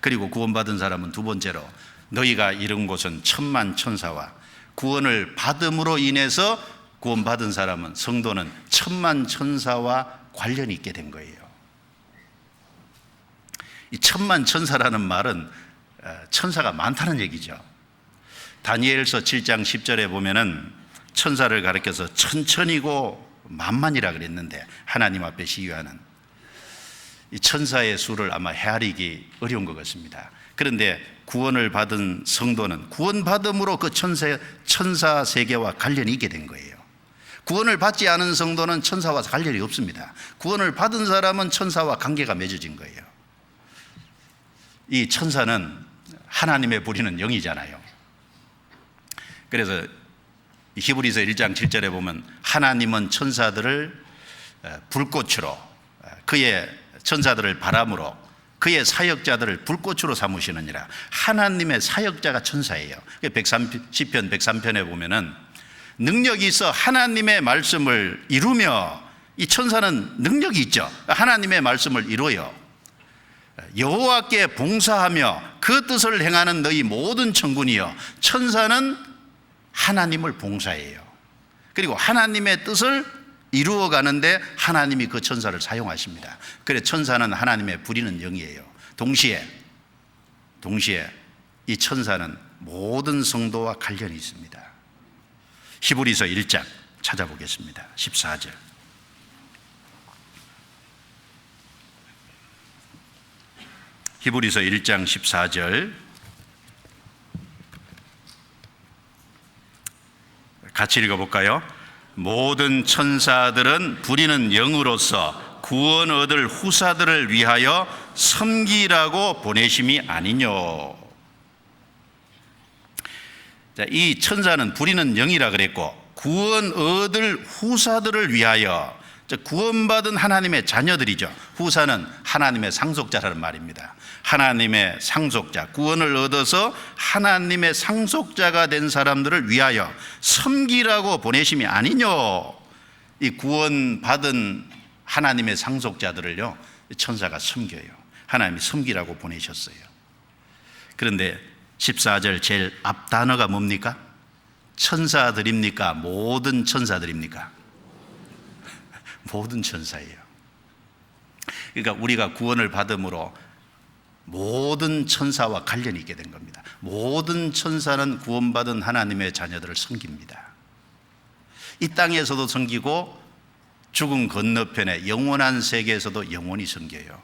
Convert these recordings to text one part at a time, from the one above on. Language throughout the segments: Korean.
그리고 구원받은 사람은 두 번째로 너희가 이른 곳은 천만 천사와 구원을 받음으로 인해서 구원받은 사람은 성도는 천만 천사와 관련이 있게 된 거예요. 이 천만 천사라는 말은 어, 천사가 많다는 얘기죠. 다니엘서 7장 10절에 보면은 천사를 가리켜서 천천히고 만만이라 그랬는데 하나님 앞에 시위하는 이 천사의 수를 아마 헤아리기 어려운 것 같습니다. 그런데 구원을 받은 성도는 구원받음으로 그 천사, 천사 세계와 관련이 있게 된 거예요. 구원을 받지 않은 성도는 천사와 관련이 없습니다. 구원을 받은 사람은 천사와 관계가 맺어진 거예요. 이 천사는 하나님의 부리는 영이잖아요. 그래서 히브리서 1장 7절에 보면 하나님은 천사들을 불꽃으로 그의 천사들을 바람으로 그의 사역자들을 불꽃으로 삼으시느니라. 하나님의 사역자가 천사예요. 110편 103편에 보면은 능력이 있어 하나님의 말씀을 이루며 이 천사는 능력이 있죠. 하나님의 말씀을 이루어요. 여호와께 봉사하며 그 뜻을 행하는 너희 모든 천군이여 천사는 하나님을 봉사해요. 그리고 하나님의 뜻을 이루어 가는데 하나님이 그 천사를 사용하십니다. 그래 천사는 하나님의 부리는 영이에요. 동시에 동시에 이 천사는 모든 성도와 관련이 있습니다. 히브리서 1장 찾아보겠습니다. 14절. 히브리서 1장 14절 같이 읽어 볼까요? 모든 천사들은 부리는 영으로서 구원 얻을 후사들을 위하여 섬기라고 보내심이 아니뇨. 자, 이 천사는 부리는 영이라 그랬고 구원 얻을 후사들을 위하여 구원받은 하나님의 자녀들이죠. 후사는 하나님의 상속자라는 말입니다. 하나님의 상속자, 구원을 얻어서 하나님의 상속자가 된 사람들을 위하여 섬기라고 보내심이 아니뇨. 이 구원받은 하나님의 상속자들을요, 천사가 섬겨요. 하나님이 섬기라고 보내셨어요. 그런데 14절 제일 앞 단어가 뭡니까? 천사들입니까? 모든 천사들입니까? 모든 천사예요. 그러니까 우리가 구원을 받음으로 모든 천사와 관련이 있게 된 겁니다. 모든 천사는 구원받은 하나님의 자녀들을 섬깁니다. 이 땅에서도 섬기고 죽음 건너편에 영원한 세계에서도 영원히 섬겨요.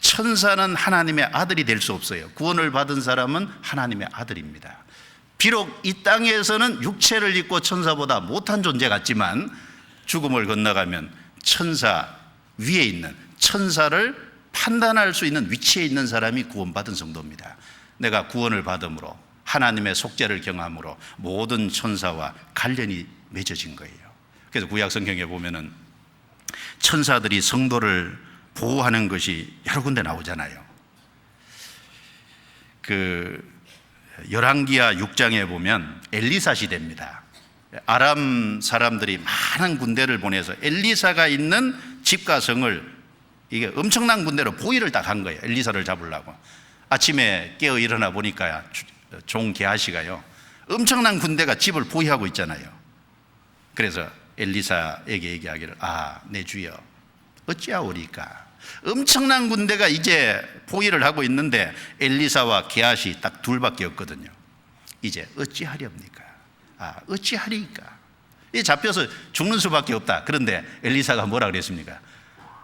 천사는 하나님의 아들이 될 수 없어요. 구원을 받은 사람은 하나님의 아들입니다. 비록 이 땅에서는 육체를 입고 천사보다 못한 존재 같지만 죽음을 건너가면 천사 위에 있는 천사를 판단할 수 있는 위치에 있는 사람이 구원받은 성도입니다. 내가 구원을 받음으로 하나님의 속죄를 경함으로 모든 천사와 관련이 맺어진 거예요. 그래서 구약 성경에 보면은 천사들이 성도를 보호하는 것이 여러 군데 나오잖아요. 그 열왕기야 6장에 보면 엘리사 시대입니다. 아람 사람들이 많은 군대를 보내서 엘리사가 있는 집과 성을 이게 엄청난 군대로 보위를 딱한 거예요. 엘리사를 잡으려고. 아침에 깨어 일어나 보니까 종 게하시가요. 엄청난 군대가 집을 보위하고 있잖아요. 그래서 엘리사에게 얘기하기를 아, 내 주여 어찌하오리까? 엄청난 군대가 이제 보위를 하고 있는데 엘리사와 게하시 딱 둘밖에 없거든요. 이제 어찌하렵니까? 아, 어찌하리까? 이 잡혀서 죽는 수밖에 없다. 그런데 엘리사가 뭐라 그랬습니까?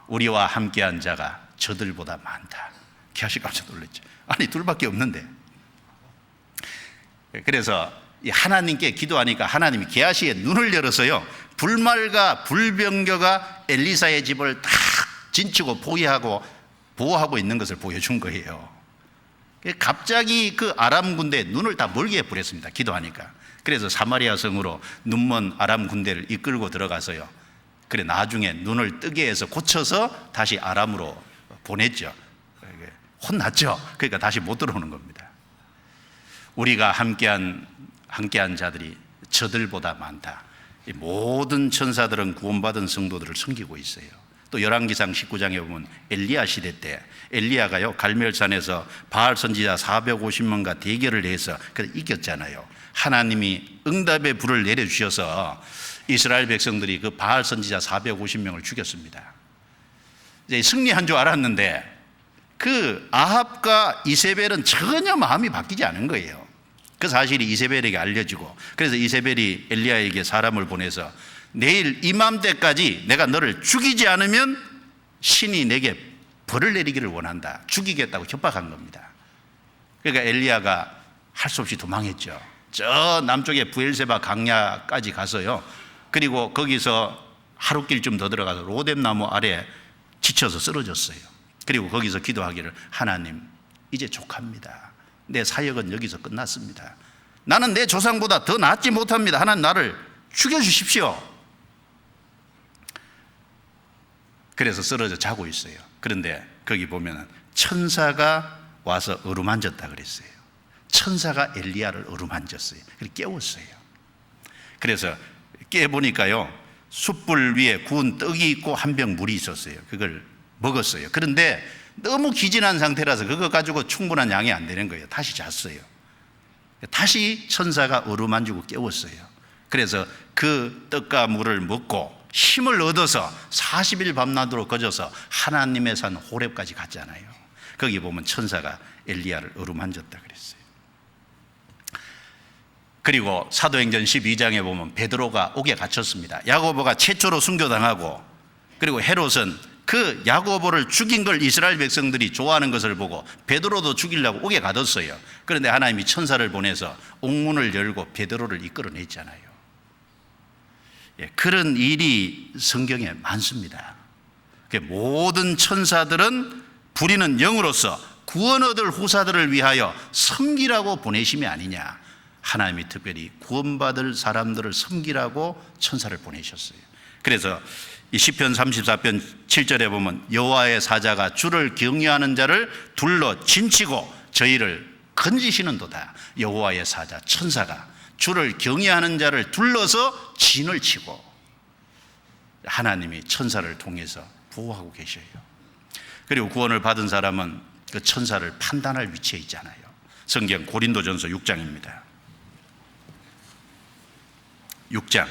우리와 함께한 자가 저들보다 많다. 기아시 깜짝 놀랐죠. 아니 둘밖에 없는데. 그래서 하나님께 기도하니까 하나님이 게하시의 눈을 열어서요. 불말과 불병거가 엘리사의 집을 다 진치고 포위하고 보호하고 있는 것을 보여준 거예요. 갑자기 그 아람 군대 눈을 다 멀게 해버렸습니다. 기도하니까. 그래서 사마리아 성으로 눈먼 아람 군대를 이끌고 들어가서요. 그래 나중에 눈을 뜨게 해서 고쳐서 다시 아람으로 보냈죠. 혼났죠. 그러니까 다시 못 들어오는 겁니다. 우리가 함께한 함께한 자들이 저들보다 많다. 모든 천사들은 구원받은 성도들을 섬기고 있어요. 또 열왕기상 19장에 보면 엘리야 시대 때 엘리야가요 갈멜산에서 바알 선지자 450명과 대결을 해서 그 이겼잖아요. 하나님이 응답의 불을 내려 주셔서 이스라엘 백성들이 그 바알 선지자 450명을 죽였습니다. 이제 승리한 줄 알았는데 그 아합과 이세벨은 전혀 마음이 바뀌지 않은 거예요. 그 사실이 이세벨에게 알려지고 그래서 이세벨이 엘리야에게 사람을 보내서 내일 이맘때까지 내가 너를 죽이지 않으면 신이 내게 벌을 내리기를 원한다. 죽이겠다고 협박한 겁니다. 그러니까 엘리야가 할 수 없이 도망했죠. 저 남쪽에 부엘세바 강야까지 가서요. 그리고 거기서 하루길쯤 더 들어가서 로뎀 나무 아래 지쳐서 쓰러졌어요. 그리고 거기서 기도하기를 하나님 이제 족합니다. 내 사역은 여기서 끝났습니다. 나는 내 조상보다 더 낫지 못합니다. 하나님 나를 죽여 주십시오. 그래서 쓰러져 자고 있어요. 그런데 거기 보면은 천사가 와서 어루만졌다 그랬어요. 천사가 엘리야를 어루만졌어요. 그래서 깨웠어요. 그래서 깨 보니까요 숯불 위에 구운 떡이 있고 한 병 물이 있었어요. 그걸 먹었어요. 그런데 너무 기진한 상태라서 그거 가지고 충분한 양이 안 되는 거예요. 다시 잤어요. 다시 천사가 어루만지고 깨웠어요. 그래서 그 떡과 물을 먹고 힘을 얻어서 40일 밤낮으로 거져서 하나님의 산 호렙까지 갔잖아요. 거기 보면 천사가 엘리야를 어루만졌다 그랬어요. 그리고 사도행전 12장에 보면 베드로가 옥에 갇혔습니다. 야고보가 최초로 순교당하고 그리고 헤롯은 그 야고보를 죽인 걸 이스라엘 백성들이 좋아하는 것을 보고 베드로도 죽이려고 옥에 가뒀어요. 그런데 하나님이 천사를 보내서 옥문을 열고 베드로를 이끌어냈잖아요. 예, 그런 일이 성경에 많습니다. 그 모든 천사들은 부리는 영으로서 구원 얻을 후사들을 위하여 섬기라고 보내심이 아니냐. 하나님이 특별히 구원받을 사람들을 섬기라고 천사를 보내셨어요. 그래서 이 시편 34편 7절에 보면 여호와의 사자가 주를 경외하는 자를 둘러 진치고 저희를 건지시는도다. 여호와의 사자 천사가 주를 경외하는 자를 둘러서 진을 치고 하나님이 천사를 통해서 보호하고 계셔요. 그리고 구원을 받은 사람은 그 천사를 판단할 위치에 있잖아요. 성경 고린도전서 6장입니다. 6장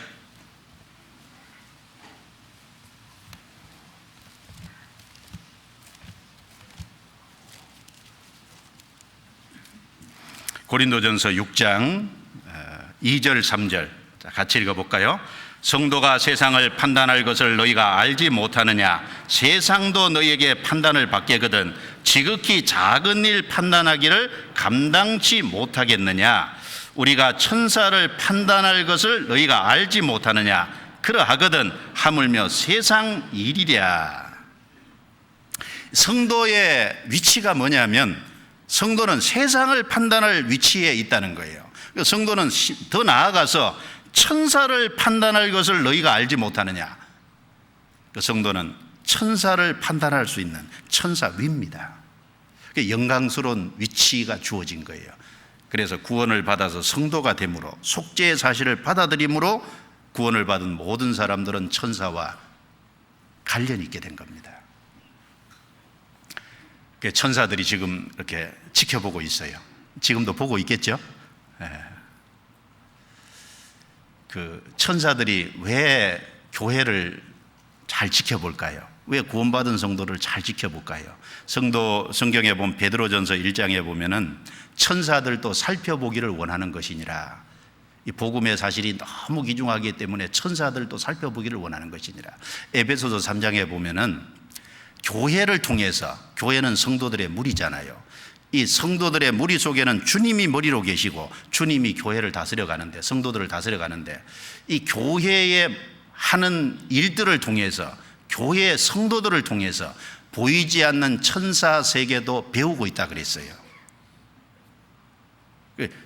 고린도전서 6장 2절 3절. 같이 읽어볼까요? 성도가 세상을 판단할 것을 너희가 알지 못하느냐? 세상도 너희에게 판단을 받게거든 지극히 작은 일 판단하기를 감당치 못하겠느냐? 우리가 천사를 판단할 것을 너희가 알지 못하느냐? 그러하거든 하물며 세상 일이랴. 성도의 위치가 뭐냐면 성도는 세상을 판단할 위치에 있다는 거예요. 성도는 더 나아가서 천사를 판단할 것을 너희가 알지 못하느냐. 그 성도는 천사를 판단할 수 있는 천사 위입니다. 영광스러운 위치가 주어진 거예요. 그래서 구원을 받아서 성도가 되므로 속죄의 사실을 받아들이므로 구원을 받은 모든 사람들은 천사와 관련이 있게 된 겁니다. 천사들이 지금 이렇게 지켜보고 있어요. 지금도 보고 있겠죠? 예. 그 천사들이 왜 교회를 잘 지켜볼까요? 왜 구원받은 성도를 잘 지켜볼까요? 성도 성경에 보면 베드로전서 1장에 보면은 천사들도 살펴보기를 원하는 것이니라. 이 복음의 사실이 너무 귀중하기 때문에 천사들도 살펴보기를 원하는 것이니라. 에베소서 3장에 보면은 교회를 통해서 교회는 성도들의 무리잖아요. 이 성도들의 무리 속에는 주님이 머리로 계시고 주님이 교회를 다스려 가는데 성도들을 다스려 가는데 이 교회에 하는 일들을 통해서 교회의 성도들을 통해서 보이지 않는 천사 세계도 배우고 있다 그랬어요.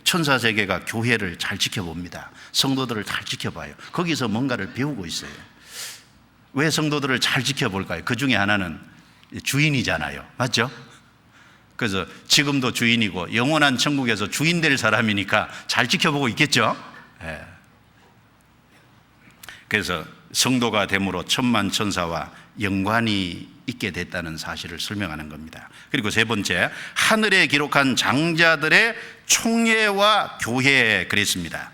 천사 세계가 교회를 잘 지켜봅니다. 성도들을 잘 지켜봐요. 거기서 뭔가를 배우고 있어요. 왜 성도들을 잘 지켜볼까요? 그 중에 하나는 주인이잖아요. 맞죠? 그래서 지금도 주인이고 영원한 천국에서 주인 될 사람이니까 잘 지켜보고 있겠죠? 예. 그래서 성도가 됨으로 천만 천사와 연관이 있게 됐다는 사실을 설명하는 겁니다. 그리고 세 번째, 하늘에 기록한 장자들의 총회와 교회 그랬습니다.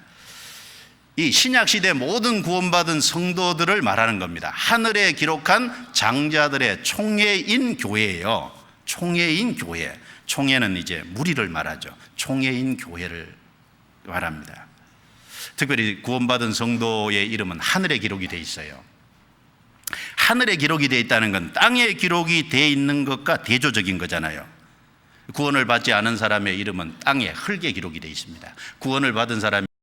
이 신약 시대 모든 구원받은 성도들을 말하는 겁니다. 하늘에 기록한 장자들의 총회인 교회예요. 총회인 교회. 총회는 이제 무리를 말하죠. 총회인 교회를 말합니다. 특별히 구원받은 성도의 이름은 하늘에 기록이 돼 있어요. 하늘에 기록이 돼 있다는 건 땅에 기록이 돼 있는 것과 대조적인 거잖아요. 구원을 받지 않은 사람의 이름은 땅에 흙에 기록이 돼 있습니다. 구원을 받은 사람이